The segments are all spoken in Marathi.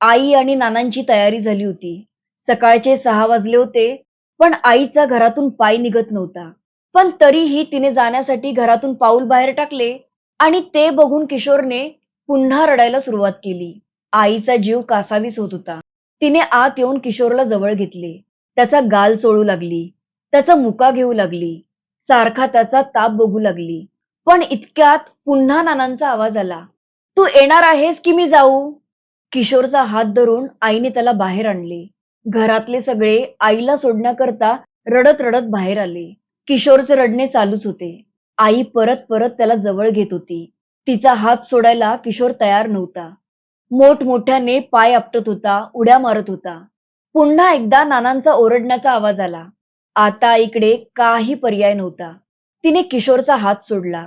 आई आणि नानांची तयारी झाली होती. सकाळचे सहा वाजले होते पण आईचा घरातून पाय निघत नव्हता. पण तरीही तिने जाण्यासाठी घरातून पाऊल बाहेर टाकले आणि ते बघून किशोरने पुन्हा रडायला सुरुवात केली. आईचा जीव कासावीस होत होता. तिने आत येऊन किशोरला जवळ घेतले. त्याचा गाल चोळू लागली. त्याचा मुका घेऊ लागली. सारखा त्याचा ताप बघू लागली. पण इतक्यात पुन्हा नानांचा आवाज आला. तू येणार आहेस की मी जाऊ? किशोरचा हात धरून आईने त्याला बाहेर आणले. घरातले सगळे आईला सोडण्याकरता रडत रडत बाहेर आले. किशोरचे रडणे चालूच होते. आई परत परत त्याला जवळ घेत होती. तिचा हात सोडायला किशोर तयार नव्हता. मोठमोठ्याने पाय आपटत होता उड्या मारत होता. पुन्हा एकदा नानांचा ओरडण्याचा आवाज आला. आता इकडे काही पर्याय नव्हता. तिने किशोरचा हात सोडला.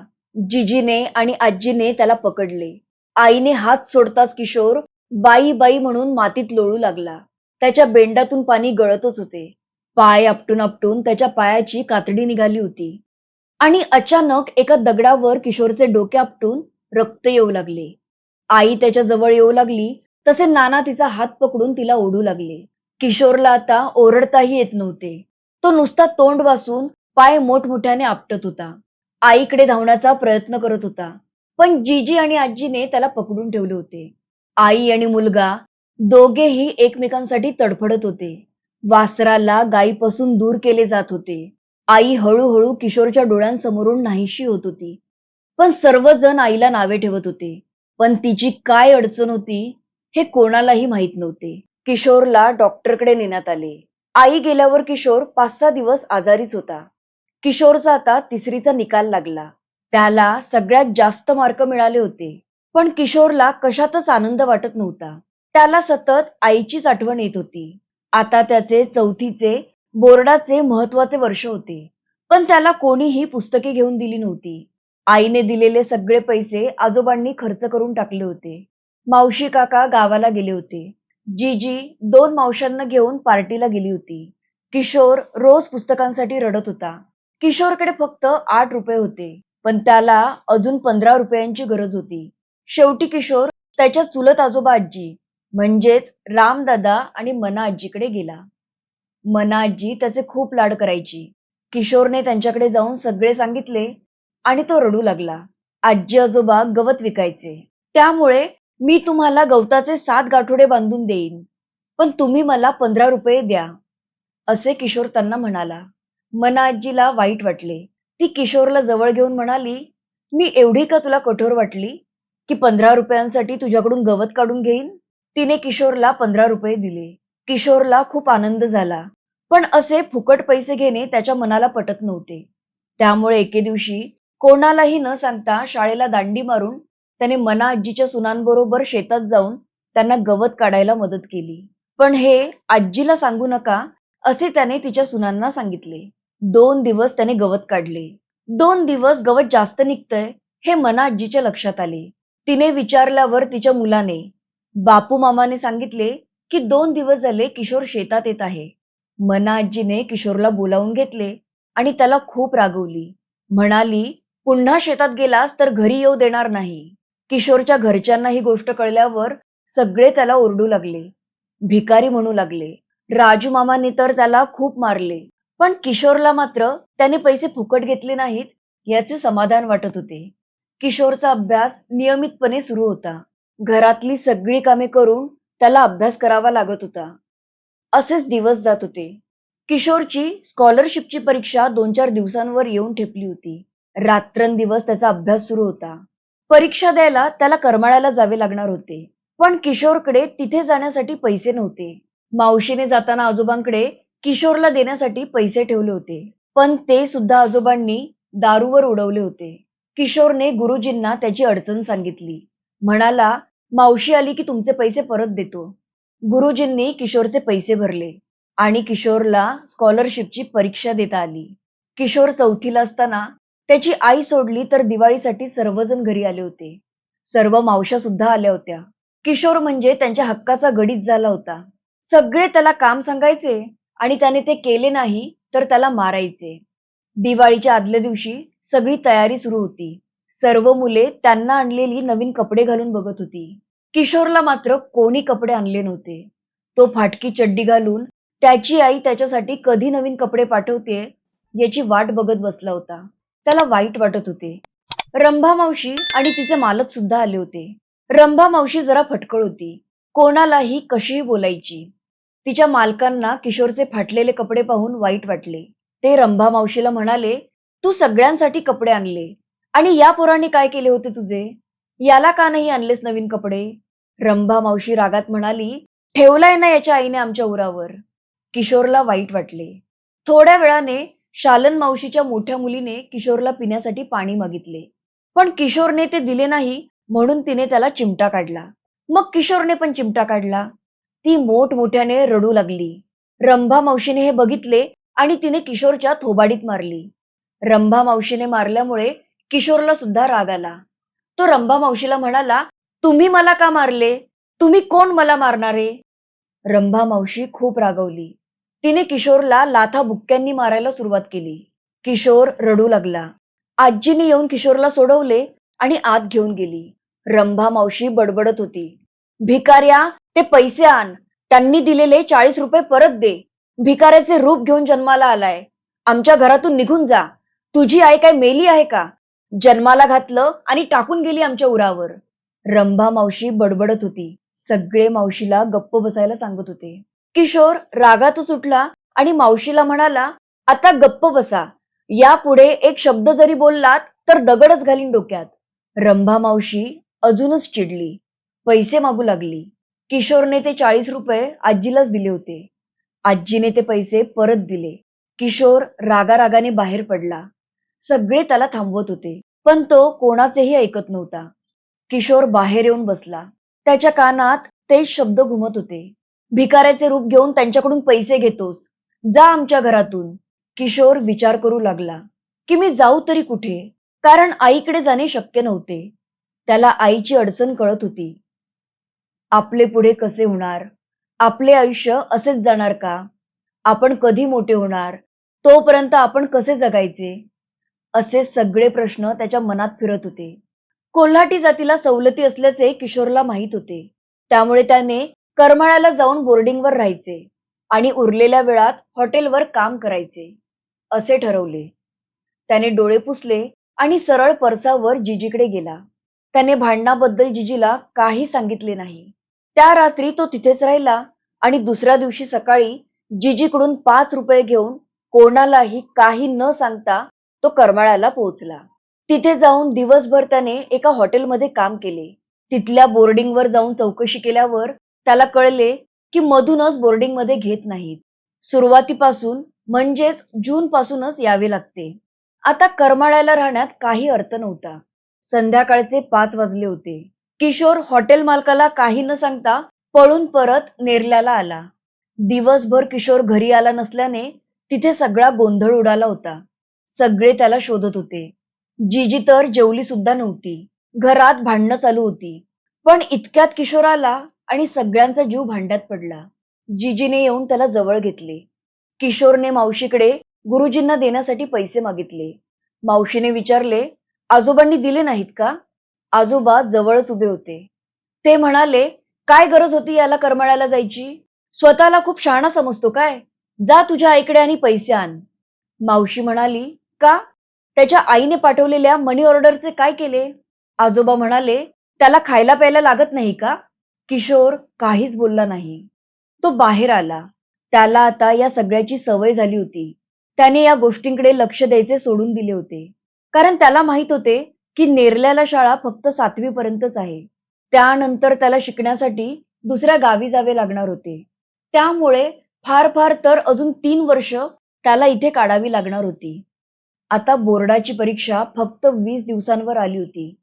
जिजीने आणि आजीने त्याला पकडले. आईने हात सोडताच किशोर बाई बाई म्हणून मातीत लोळू लागला. त्याच्या बेंडातून पाणी गळतच होते. पाय आपटून आपटून त्याच्या पायाची कातडी निघाली होती. आणि अचानक एका दगडावर किशोरचे डोके आपटून रक्त येऊ लागले. आई त्याच्याजवळ येऊ लागली तसे नाना तिचा हात पकडून तिला ओढू लागले. किशोरला आता ओरडताही येत नव्हते. तो नुसता तोंड वासून पाय मोठमोठ्याने आपटत होता. आईकडे धावण्याचा प्रयत्न करत होता. पण जीजी आणि आजीने त्याला पकडून ठेवले होते. आई आणि मुलगा दोघेही एकमेकांसाठी तडफडत होते. वासराला गायीपासून दूर केले जात होते. आई हळूहळू किशोरच्या डोळ्यांसमोरून नाहीशी होत होती. पण सर्वजण आईला नावे ठेवत होते. पण तिची काय अडचण होती हे कोणालाही माहीत नव्हते. किशोरला डॉक्टरकडे नेण्यात आले. आई गेल्यावर किशोर पाच सहा दिवस आजारीच होता. किशोरचा आता तिसरीचा निकाल लागला. त्याला सगळ्यात जास्त मार्क मिळाले होते. पण किशोरला कशातच आनंद वाटत नव्हता. त्याला सतत आईचीच आठवण येत होती. आता त्याचे चौथीचे बोर्डाचे महत्त्वाचे वर्ष होते. पण त्याला कोणीही पुस्तके घेऊन दिली नव्हती. आईने दिलेले सगळे पैसे आजोबांनी खर्च करून टाकले होते. मावशी काका गावाला गेले होते. जीजी दोन मावशांना घेऊन पार्टीला गेली होती. किशोर रोज पुस्तकांसाठी रडत होता. किशोरकडे फक्त आठ रुपये होते. पण त्याला अजून पंधरा रुपयांची गरज होती. शेवटी किशोर त्याच्या चुलत आजोबा आजी म्हणजेच रामदादा आणि मना आजीकडे गेला. मना आजी त्याचे खूप लाड करायची. किशोरने त्यांच्याकडे जाऊन सगळे सांगितले आणि तो रडू लागला. आजी आजोबा गवत विकायचे. त्यामुळे मी तुम्हाला गवताचे सात गाठोडे बांधून देईन पण तुम्ही मला पंधरा रुपये द्या असे किशोर त्यांना म्हणाला. मना आजीला वाईट वाटले. ती किशोरला जवळ घेऊन म्हणाली मी एवढी का तुला कठोर वाटली? की पंधरा रुपयांसाठी तुझ्याकडून गवत काढून घेईन? तिने किशोरला पंधरा रुपये दिले. किशोरला खूप आनंद झाला. पण असे फुकट पैसे घेणे त्याच्या मनाला पटत नव्हते. त्यामुळे एके दिवशी कोणालाही न सांगता शाळेला दांडी मारून त्याने मना आजीच्या सुनांबरोबर शेतात जाऊन त्यांना गवत काढायला मदत केली. पण हे आजीला सांगू नका असे त्याने तिच्या सुनांना सांगितले. दोन दिवस त्याने गवत काढले. दोन दिवस गवत जास्त निघतंय हे मना आजीच्या लक्षात आले. तिने विचारल्यावर तिच्या मुलाने बापू मामाने सांगितले की दोन दिवस झाले किशोर शेतात येत आहे. मना आजीने किशोरला बोलावून घेतले आणि त्याला खूप रागवली. म्हणाली पुन्हा शेतात गेलास तर घरी येऊ देणार नाही. किशोरच्या घरच्यांना ही गोष्ट कळल्यावर सगळे त्याला ओरडू लागले. भिकारी म्हणू लागले राजू मामाने तर त्याला खूप मारले पण किशोरला मात्र त्याने पैसे फुकट घेतले नाहीत याचे समाधान वाटत होते. किशोरचा अभ्यास नियमितपणे सुरू होता. घरातली सगळी कामे करून त्याला अभ्यास करावा लागत होता. असेच दिवस जात होते. किशोरची स्कॉलरशिपची परीक्षा दोन चार दिवसांवर येऊन ठेपली होती. रात्रंदिवस त्याचा अभ्यास सुरू होता. परीक्षा द्यायला त्याला करमाळ्याला जावे लागणार होते. पण किशोरकडे तिथे जाण्यासाठी पैसे नव्हते. मावशीने जाताना आजोबांकडे किशोरला देण्यासाठी पैसे ठेवले होते. पण ते सुद्धा आजोबांनी दारूवर उडवले होते. किशोरने गुरुजींना त्याची अडचण सांगितली. म्हणाला मावशी आली की तुमचे पैसे परत देतो. गुरुजींनी किशोरचे पैसे भरले आणि किशोरला स्कॉलरशिपची परीक्षा देता आली. किशोर चौथीला असताना त्याची आई सोडली तर दिवाळीसाठी सर्वजण घरी आले होते. सर्व मावश्या सुद्धा आल्या होत्या. किशोर म्हणजे त्यांच्या हक्काचा गडीत झाला होता. सगळे त्याला काम सांगायचे आणि त्याने ते केले नाही तर त्याला मारायचे. दिवाळीच्या आदल्या दिवशी सगळी तयारी सुरू होती. सर्व मुले त्यांना आणलेली नवीन कपडे घालून बघत होती. किशोरला मात्र कोणी कपडे आणले नव्हते. तो फाटकी चड्डी घालून त्याची आई त्याच्यासाठी कधी नवीन कपडे पाठवते याची वाट बघत बसला होता. त्याला वाईट वाटत होते. रंभा मावशी आणि तिचे मालक सुद्धा आले होते. रंभा मावशी जरा फटकळ होती. कोणालाही कशीही बोलायची. तिच्या मालकांना किशोरचे फाटलेले कपडे पाहून वाईट वाटले. ते रंभा मावशीला म्हणाले तू सगळ्यांसाठी कपडे आणले. आणि या पोराने काय केले होते तुझे? याला का नाही आणलेस नवीन कपडे? रंभा मावशी रागात म्हणाली ठेवलाय ना याच्या आईने आमच्या उरावर. किशोरला वाईट वाटले. थोड्या वेळाने शालन मावशीच्या मोठ्या मुलीने किशोरला पिण्यासाठी पाणी मागितले. पण किशोरने ते दिले नाही म्हणून तिने त्याला चिमटा काढला. मग किशोरने पण चिमटा काढला. ती मोठमोठ्याने रडू लागली. रंभा मावशीने हे बघितले आणि तिने किशोरच्या थोबाडीत मारली. रंभा मावशीने मारल्यामुळे किशोरला सुद्धा राग आला. तो रंभा मावशीला म्हणाला तुम्ही मला का मारले? तुम्ही कोण मला मारणारे? रंभा मावशी खूप रागवली. तिने किशोरला लाथा बुक्क्यांनी मारायला सुरुवात केली. किशोर रडू लागला. आजीने येऊन किशोरला सोडवले आणि आत घेऊन गेली. रंभा मावशी बडबडत होती. भिकाऱ्या ते पैसे आण. त्यांनी दिलेले चाळीस रुपये परत दे. भिकाऱ्याचे रूप घेऊन जन्माला आलाय. आमच्या घरातून निघून जा. तुझी आई काय मेली आहे का? जन्माला घातलं आणि टाकून गेली आमच्या उरावर. रंभा मावशी बडबडत होती. सगळे मावशीला गप्प बसायला सांगत होते. किशोर रागातच उठला आणि मावशीला म्हणाला आता गप्प बसा. यापुढे एक शब्द जरी बोललात तर दगडच घालीन डोक्यात. रंभा मावशी अजूनच चिडली. पैसे मागू लागली. किशोरने ते चाळीस रुपये आजीलाच दिले होते. आजीने ते पैसे परत दिले. किशोर रागारागाने बाहेर पडला. सगळे त्याला थांबवत होते पण तो कोणाचेही ऐकत नव्हता. किशोर बाहेर येऊन बसला. त्याच्या कानात तेच शब्द घुमत होते. भिकाऱ्याचे रूप घेऊन त्यांच्याकडून पैसे घेतोस. जा आमच्या घरातून. किशोर विचार करू लागला. की मी जाऊ तरी कुठे? कारण आईकडे जाणे शक्य नव्हते. त्याला आईची अडचण कळत होती. आपले पुढे कसे होणार? आपले आयुष्य असेच जाणार का? आपण कधी मोठे होणार? तोपर्यंत आपण कसे जगायचे? असे सगळे प्रश्न त्याच्या मनात फिरत होते. कोल्हाटी जातीला सवलती असल्याचे किशोरला माहीत होते. त्यामुळे त्याने करमाळ्याला जाऊन बोर्डिंगवर राहायचे आणि उरलेल्या वेळात हॉटेलवर काम करायचे असे ठरवले. त्याने डोळे पुसले आणि सरळ परसावर जिजीकडे गेला. त्याने भांडणाबद्दल जिजीला काही सांगितले नाही. त्या रात्री तो तिथेच राहिला आणि दुसऱ्या दिवशी सकाळी जिजीकडून पाच रुपये घेऊन कोणालाही काही न सांगता तो करमाळ्याला पोहोचला. तिथे जाऊन दिवसभर त्याने एका हॉटेलमध्ये काम केले. तिथल्या बोर्डिंगवर जाऊन चौकशी केल्यावर त्याला कळले की मधूनच बोर्डिंगमध्ये घेत नाहीत. सुरुवातीपासून म्हणजेच जून पासूनच यावे लागते. आता करमाळ्याला राहण्यात काही अर्थ नव्हता. संध्याकाळचे पाच वाजले होते. किशोर हॉटेल मालकाला काही न सांगता पळून परत नेरल्याला आला. दिवसभर किशोर घरी आला नसल्याने तिथे सगळा गोंधळ उडाला होता. सगळे त्याला शोधत होते. जीजी तर जेवली सुद्धा नव्हती. घरात भांडणं चालू होती. पण इतक्यात किशोर आला आणि सगळ्यांचा जीव भांड्यात पडला. जीजीने येऊन त्याला जवळ घेतले. किशोरने मावशीकडे गुरुजींना देण्यासाठी पैसे मागितले. मावशीने विचारले आजोबांनी दिले नाहीत का? आजोबा जवळच उभे होते. ते म्हणाले काय गरज होती याला करमळायला जायची? स्वतःला खूप शहाणा समजतो काय? जा तुझ्या आईकडे आणि पैसे आण. मावशी म्हणाली का? त्याच्या आईने पाठवलेल्या मनी ऑर्डरचे काय केले? आजोबा म्हणाले त्याला खायला प्यायला लागत नाही का? किशोर काहीच बोलला नाही. तो बाहेर आला. त्याला आता या सगळ्याची सवय झाली होती. त्याने या गोष्टींकडे लक्ष द्यायचे सोडून दिले होते. कारण त्याला माहीत होते की नेरल्याला शाळा फक्त सातवी पर्यंतच आहे. त्यानंतर त्याला शिकण्यासाठी दुसऱ्या गावी जावे लागणार होते. त्यामुळे फार फार तर अजून तीन वर्ष त्याला इथे काढावी लागणार होती. आता बोर्डाची परीक्षा फक्त वीस दिवसांवर आली होती.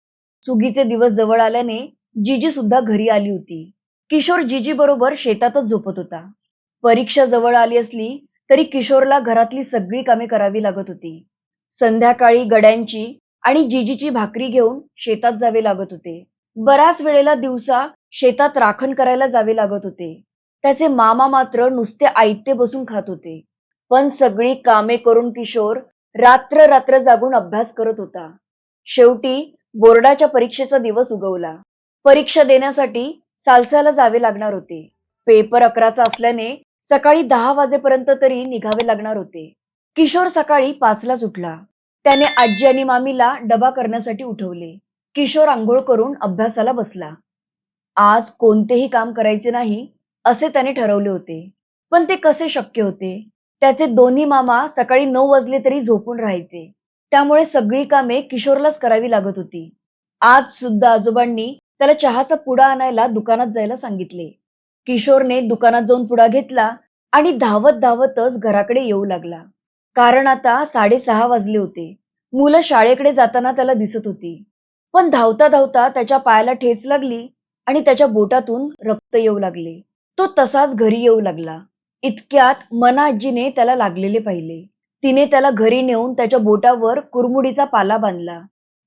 सुगीचे दिवस जवळ आल्याने जिजी सुद्धा घरी आली होती. किशोर जीजी बरोबर शेतातच झोपत होता. परीक्षा जवळ आली असली तरी किशोरला घरातली सगळी कामे करावी लागत होती. संध्याकाळी गड्यांची आणि जिजीची भाकरी घेऊन शेतात जावे लागत होते. बऱ्याच वेळेला दिवसा शेतात राखण करायला जावे लागत होते. त्याचे मामा मात्र नुसते आयते बसून खात होते. पण सगळी कामे करून किशोर रात्र रात्र जागून अभ्यास करत होता. शेवटी बोर्डाच्या परीक्षेचा दिवस उगवला. परीक्षा देण्यासाठी सालसाला जावे लागणार होते. पेपर अकराचा असल्याने सकाळी दहा वाजेपर्यंत तरी निघावे लागणार होते. किशोर सकाळी पाचलाच उठला त्याने आजी आणि मामीला डबा करण्यासाठी उठवले. किशोर आंघोळ करून अभ्यासाला बसला. आज कोणतेही काम करायचे नाही असे त्याने ठरवले होते. पण ते कसे शक्य होते? त्याचे दोन्ही मामा सकाळी नऊ वाजले तरी झोपून राहायचे. त्यामुळे सगळी कामे किशोरलाच करावी लागत होती. आज सुद्धा आजोबांनी त्याला चहाचा पुडा आणायला दुकानात जायला सांगितले. किशोरने दुकानात जाऊन पुडा घेतला आणि धावत धावतच घराकडे येऊ लागला. कारण आता साडेसहा वाजले होते. मुलं शाळेकडे जाताना त्याला दिसत होती. पण धावता धावता त्याच्या पायाला ठेच लागली आणि त्याच्या बोटातून रक्त येऊ लागले. तो तसाच घरी येऊ लागला. इतक्यात मना आजीने त्याला लागलेले पाहिले. तिने त्याला घरी नेऊन त्याच्या बोटावर कुरमुडीचा पाला बांधला.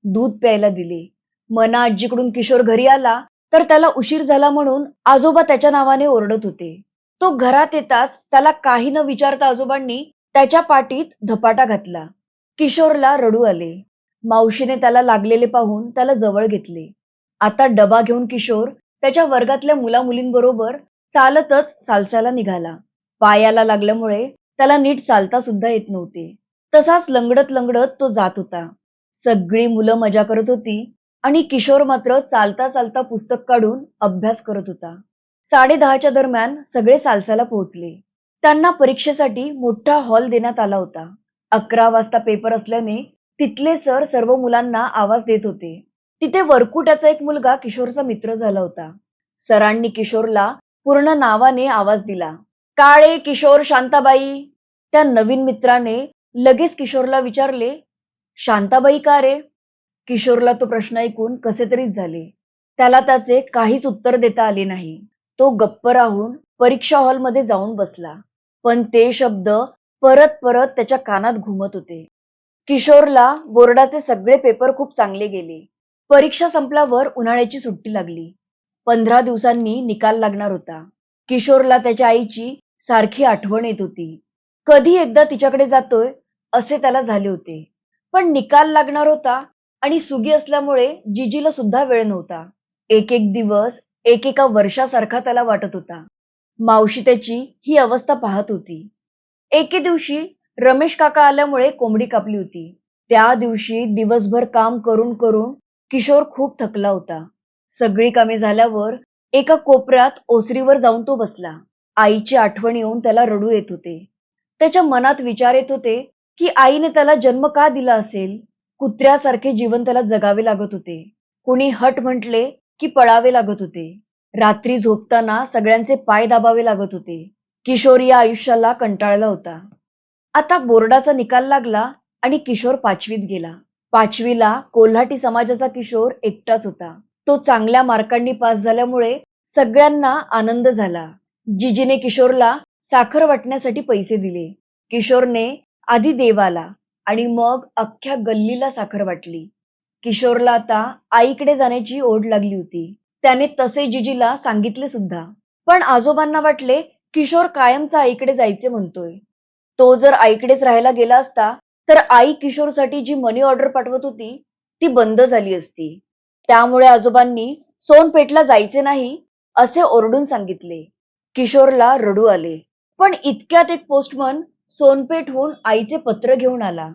दूध प्यायला दिले. मना आजीकडून किशोर घरी आला तर त्याला उशीर झाला म्हणून आजोबा त्याच्या नावाने ओरडत होते. तो घरात येताच त्याला काही न विचारता आजोबांनी त्याच्या पाठीत धपाटा घातला. किशोरला रडू आले. मावशीने त्याला लागलेले पाहून त्याला जवळ घेतले. आता डबा घेऊन किशोर त्याच्या वर्गातल्या मुला मुलींबरोबर चालतच सालसायला निघाला. पायाला लागल्यामुळे त्याला नीट चालता सुद्धा येत नव्हते. तसाच लंगडत लंगडत तो जात होता. सगळी मुलं मजा करत होती आणि किशोर मात्र चालता चालता पुस्तक काढून अभ्यास करत होता. साडे दहाच्या दरम्यान सगळे सालसाला पोहोचले. त्यांना परीक्षेसाठी मोठा हॉल देण्यात आला होता. अकरा वाजता पेपर असल्याने तिथले सर सर्व मुलांना आवाज देत होते. तिथे वरकुट्याचा एक मुलगा किशोरचा मित्र झाला होता. सरांनी किशोरला पूर्ण नावाने आवाज दिला. काळे किशोर शांताबाई. त्या नवीन मित्राने लगेच किशोरला विचारले शांताबाई का रे? किशोरला तो प्रश्न ऐकून कसे तरीच झाले. त्याला त्याचे काहीच उत्तर देता आले नाही. तो गप्प राहून परीक्षा हॉलमध्ये जाऊन बसला. पण ते शब्द परत परत त्याच्या कानात घुमत होते. किशोरला बोर्डाचे सगळे पेपर खूप चांगले गेले. परीक्षा संपल्यावर उन्हाळ्याची सुट्टी लागली. पंधरा दिवसांनी निकाल लागणार होता. किशोरला त्याच्या आईची सारखी आठवण येत होती. कधी एकदा तिच्याकडे जातोय असे त्याला झाले होते. पण निकाल लागणार होता आणि सुगी असल्यामुळे जिजीला सुद्धा वेळ नव्हता. एक एक दिवस एकेका वर्षासारखा त्याला वाटत होता. मावशी त्याची ही अवस्था पाहत होती. एके दिवशी रमेश काका आल्यामुळे कोंबडी कापली होती. त्या दिवशी दिवसभर काम करून करून किशोर खूप थकला होता. सगळी कामे झाल्यावर एका कोपऱ्यात ओसरीवर जाऊन तो बसला. आईची आठवण येऊन त्याला रडू येत होते. त्याच्या मनात विचार येत होते की आईने त्याला जन्म का दिला असेल? कुत्र्यासारखे जीवन त्याला जगावे लागत होते. कुणी हट म्हटले की पळावे लागत होते. रात्री झोपताना सगळ्यांचे पाय दाबावे लागत होते. किशोर या आयुष्याला कंटाळला होता. आता बोर्डाचा निकाल लागला आणि किशोर पाचवीत गेला. पाचवीला कोल्हाटी समाजाचा किशोर एकटाच होता. तो चांगल्या मार्कांनी पास झाल्यामुळे सगळ्यांना आनंद झाला. जिजीने किशोरला साखर वाटण्यासाठी पैसे दिले. किशोरने आधी देवाला आणि मग अख्ख्या गल्लीला साखर वाटली. किशोरला आता आईकडे जाण्याची ओढ लागली होती. त्याने तसे जिजीला सांगितले सुद्धा. पण आजोबांना वाटले किशोर कायमचा आईकडे जायचे म्हणतोय. तो जर आईकडेच राहायला गेला असता तर आई किशोरसाठी जी मनी ऑर्डर पाठवत होती ती बंद झाली असती. त्यामुळे आजोबांनी सोनपेठला जायचे नाही असे ओरडून सांगितले. किशोरला रडू आले. पण इतक्यात एक पोस्टमन सोनपेठहून आईचे पत्र घेऊन आला.